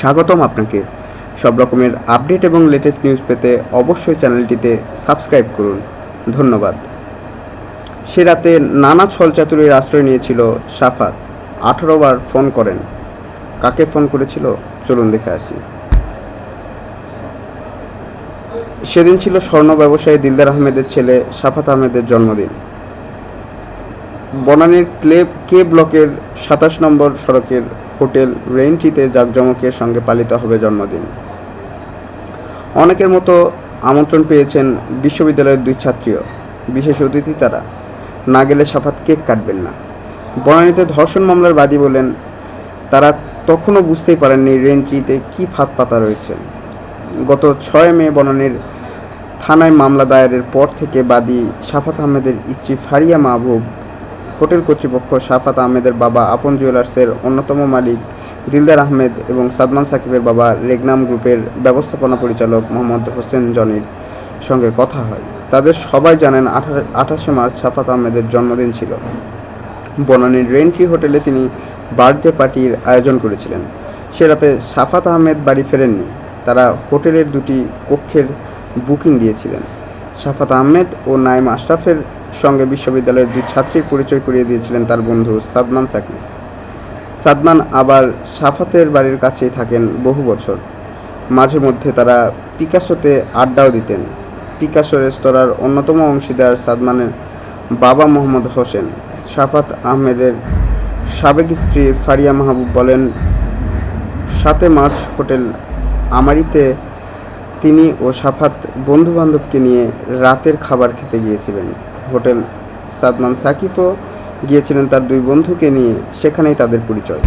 স্বাগতম আপনাকে। সব রকমের আপডেট এবং লেটেস্ট নিউজ পেতে অবশ্যই চ্যানেলটিতে সাবস্ক্রাইব করুন। ধন্যবাদ। সে রাতে নানা ছলচাতুরির আশ্রয় নিয়েছিল সাফাত। আঠারো বার ফোন করেন। কাকে ফোন করেছিল? চলুন দেখে আসি। সেদিন ছিল স্বর্ণ ব্যবসায়ী দিলদার আহমেদের ছেলে সাফাত আহমেদের জন্মদিন। বনানীর ক্লে কে ব্লকের সাতাশ নম্বর সড়কের হোটেল রেইনটিতে জাঁকজমকের সঙ্গে পালিত হবে জন্মদিন। অনেকের মতো আমন্ত্রণ পেয়েছেন বিশ্ববিদ্যালয়ের দুই ছাত্রীও, বিশেষ অতিথি তারা। না গেলে সাফাত কেক কাটবেন না। বনানীতে ধর্ষণ মামলার বাদী বলেন, তারা তখনও বুঝতেই পারেননি রেন্ট্রিতে কী ফাঁদ পাতা রয়েছে। গত ছয় মে বনানীর থানায় মামলা দায়েরের পর থেকে বাদী সাফাত আহমেদের স্ত্রী ফারিয়া মাহবুব হোটেল কর্তৃপক্ষ সাফাত আহমেদের বাবা আপন জুয়েলার্সের অন্যতম মালিক দিলদার আহমেদ এবং সাদমান সাকিবের বাবা রেগনাম গ্রুপের ব্যবস্থাপনা পরিচালক মোহাম্মদ হোসেন জনির সঙ্গে কথা হয়। তাদের সবাই জানেন আঠাশে মার্চ সাফাত আহমেদের জন্মদিন ছিল। বনানীর রেন্ট্রি হোটেলে তিনি বার্থডে পার্টির আয়োজন করেছিলেন। সে রাতে সাফাত আহমেদ বাড়ি ফেরেননি। তারা হোটেলের দুটি কক্ষের বুকিং দিয়েছিলেন। সাফাত আহমেদ ও নাইম আশরাফের সঙ্গে বিশ্ববিদ্যালয়ের দুই ছাত্রীর পরিচয় করিয়ে দিয়েছিলেন তার বন্ধু সাদমান সাকিব। সাদমান আবার সাফাতের বাড়ির কাছেই থাকেন বহু বছর। মাঝে মধ্যে তারা পিকাসোতে আড্ডাও দিতেন। পিকাসো রেস্তোরাঁর অন্যতম অংশীদার সাদমানের বাবা মোহাম্মদ হোসেন, সাফাত আহমেদের সাবেক স্ত্রী ফারিয়া মাহবুব বলেন, সাতে মার্চ হোটেল আমারিতে তিনি ও সাফাত বন্ধু বান্ধবকে নিয়ে রাতের খাবার খেতে গিয়েছিলেন। হোটেল সাদমান সাকিফও গিয়েছিলেন তার দুই বন্ধুকে নিয়ে, সেখানেই তাদের পরিচয়।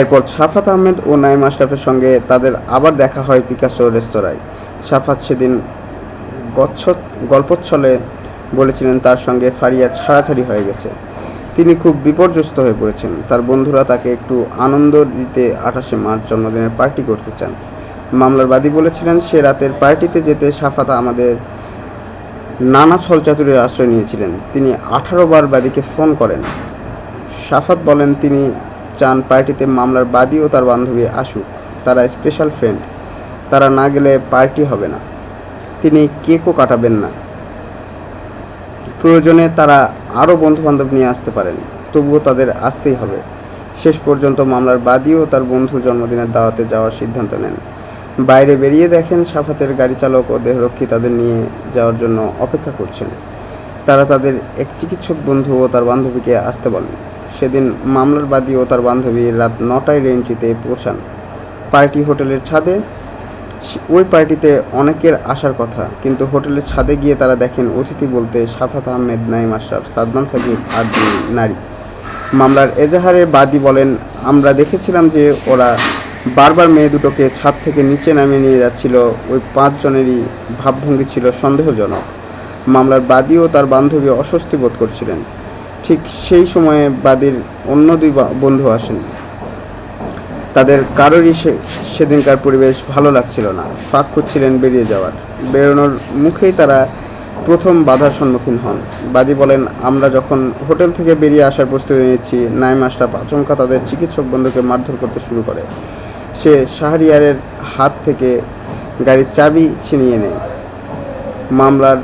এরপর সাফাত আহমেদ ও নাইম আশরাফের সঙ্গে তাদের আবার দেখা হয় পিকাসো রেস্তোরাঁয়। সাফাত সেদিন গচ্ছ গল্পচ্ছলে বলেছিলেন তার সঙ্গে ফারিয়া ছাড়াছাড়ি হয়ে গেছে। তিনি খুব বিপর্যস্ত হয়ে পড়েছেন। তার বন্ধুরা তাকে একটু আনন্দ দিতে আঠাশে মার্চ জন্মদিনের পার্টি করতে চান। মামলার বাদী বলেছিলেন, সে রাতের পার্টিতে যেতে সাফাত আমাদের নানা ছলচাতুরের আশ্রয় নিয়েছিলেন। তিনি আঠারো বার বাদীকে ফোন করেন। সাফাত বলেন, তিনি চান পার্টিতে মামলার বাদী ও তার বান্ধবী আসুক। তারা স্পেশাল ফ্রেন্ড তারা না গেলে পার্টি হবে না। তিনি কেকও কাটাবেন না। প্রয়োজনে তারা আরও বন্ধুবান্ধব নিয়ে আসতে পারেন। তবুও তাদের আসতেই হবে। শেষ পর্যন্ত মামলার বাদী ও তার বন্ধু জন্মদিনের দাওয়াতে যাওয়ার সিদ্ধান্ত নেন। বাইরে বেরিয়ে দেখেন সাফাতের গাড়ি চালক ও দেহরক্ষী তাদের নিয়ে যাওয়ার জন্য অপেক্ষা করছেন। তারা তাদের এক চিকিৎসক বন্ধু ও তার বান্ধবীকে আসতে বলেন। সেদিন মামলার বাদী ও তার বান্ধবী রাত নটায় রেন্ট্রিতে পৌঁছান। পার্টি হোটেলের ছাদে। ওই পার্টিতে অনেকের আসার কথা, কিন্তু হোটেলের ছাদে গিয়ে তারা দেখেন অতিথি বলতে সাফাত আহমেদ, নাইম আশরাফ, সাদমান সাকিব আর দুই নারী। মামলার এজাহারে বাদী বলেন, আমরা দেখেছিলাম যে ওরা বারবার মেয়ে দুটোকে ছাদ থেকে নিচে নামিয়ে নিয়ে যাচ্ছিল, ওই পাঁচজনেরই ভাবভঙ্গি ছিল সন্দেহজনক। মামলার বাদী ও তার বান্ধবী অস্বস্তি বোধ করছিলেন। ঠিক সেই সময়ে বাদীর অন্য দুই বন্ধু আসেন। তাদের কারোরই সে সেদিনকার পরিবেশ ভালো লাগছিল না। ফাঁক খুঁজছিলেন বেরিয়ে যাওয়ার। বেরোনোর মুখেই তারা প্রথম বাধার সম্মুখীন হন। বাদী বলেন, আমরা যখন হোটেল থেকে বেরিয়ে আসার প্রস্তুতি নিচ্ছি, নাইম আশরাফ আচমকা তাদের চিকিৎসক বন্ধুকে মারধর করতে শুরু করে। সে শাহরিয়ারের হাত থেকে গাড়ির চাবি ছিনিয়ে নেয়। মামলার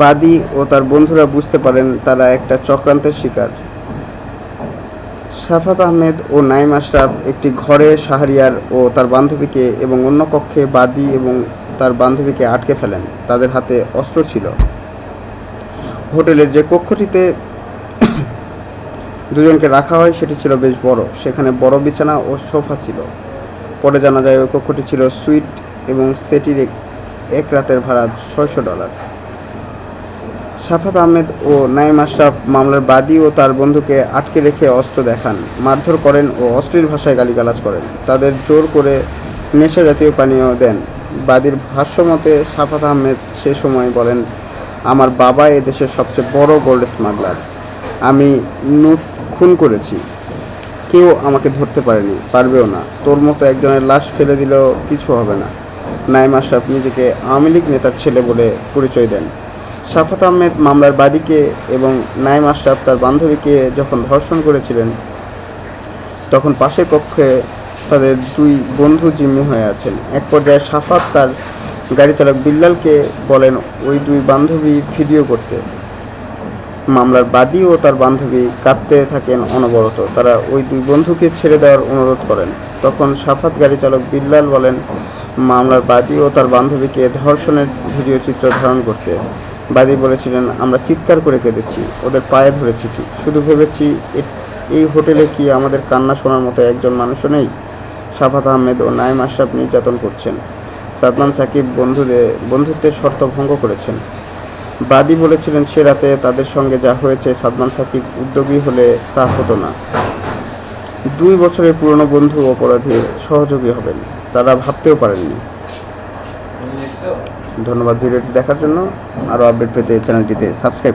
বাদী ও তার বন্ধুরা বুঝতে পারেন তারা একটা চক্রান্তের শিকার। সাফাত আহমেদ ও নাইম আশরাফ একটি ঘরে শাহরিয়ার ও তার বান্ধবীকে এবং অন্য কক্ষে বাদী এবং তার বান্ধবীকে আটকে ফেলেন। তাদের হাতে অস্ত্র ছিল। হোটেলের যে কক্ষটিতে দুজনকে রাখা হয়, সেটি ছিল বেশ বড়। সেখানে বড় বিছানা ও সোফা ছিল। পরে জানা যায় ওই কক্ষটি ছিল সুইট এবং সেটির এক রাতের ভাড়া ছয়শো ডলার। সাফাত আহমেদ ও নাইম আশরাফ মামলার বাদী ও তার বন্ধুকে আটকে রেখে অস্ত্র দেখান, মারধর করেন ও অশ্লীল ভাষায় গালিগালাজ করেন। তাদের জোর করে নেশা জাতীয় পানীয় দেন। বাদীর ভাষ্যমতে সাফাত আহমেদ সে সময় বলেন, আমার বাবা এ দেশের সবচেয়ে বড় গোল্ড স্মাগলার। আমি নুট খুন করেছি। কেউ আমাকে ধরতে পারেনি, পারবেও না। তোর মতো একজনের লাশ ফেলে দিলেও কিছু হবে না। নাইম আশরাফ নিজেকে আওয়ামী লীগ নেতার ছেলে বলে পরিচয় দেন। সাফাত আহমেদ মামলার বাদীকে এবং নাইম আশরাফ তার বান্ধবীকে যখন ধর্ষণ করেছিলেন, তখন পাশের কক্ষে তাদের দুই বন্ধু জিম্মি হয়ে আছেন। এক পর্যায়ে সাফাত তার গাড়ি চালক বিল্লালকে বলেন, ওই দুই বান্ধবী ভিডিও করতে। মামলার বাদী ও তার বান্ধবী কাঁদতে থাকেন অনবরত। তারা ওই দুই বন্ধুকে ছেড়ে দেওয়ার অনুরোধ করেন। তখন সাফাত গাড়ি চালক বিল্লাল বলেন, মামলার বাদী ও তার বান্ধবীকে ধর্ষণের ভিডিও চিত্র ধারণ করতে। বাদী বলেছিলেন, আমরা চিৎকার করে কেঁদেছি, ওদের পায়ে ধরেছি কি? শুধু ভেবেছি এই হোটেলে কি আমাদের কান্না শোনার মতো একজন মানুষও নেই? সাফাত আহমেদ ও নাইম আশরাফ নির্যাতন করছেন। সাদমান সাকিব বন্ধুদের, বন্ধুত্বের শর্ত ভঙ্গ করেছেন। বাদী বলেছিলেন সে রাতে তাদের সঙ্গে যা হয়েছে, সাদমান সাকিব উদ্যোগী হলে তা হতো না। দুই বছরের পুরনো বন্ধু অপরাধী সহযোগী হবেন, তারা ভাবতেও পারেননি। ধন্যবাদ ভিডিওটি দেখার জন্য। আরও আপডেট পেতে চ্যানেলটিতে সাবস্ক্রাইব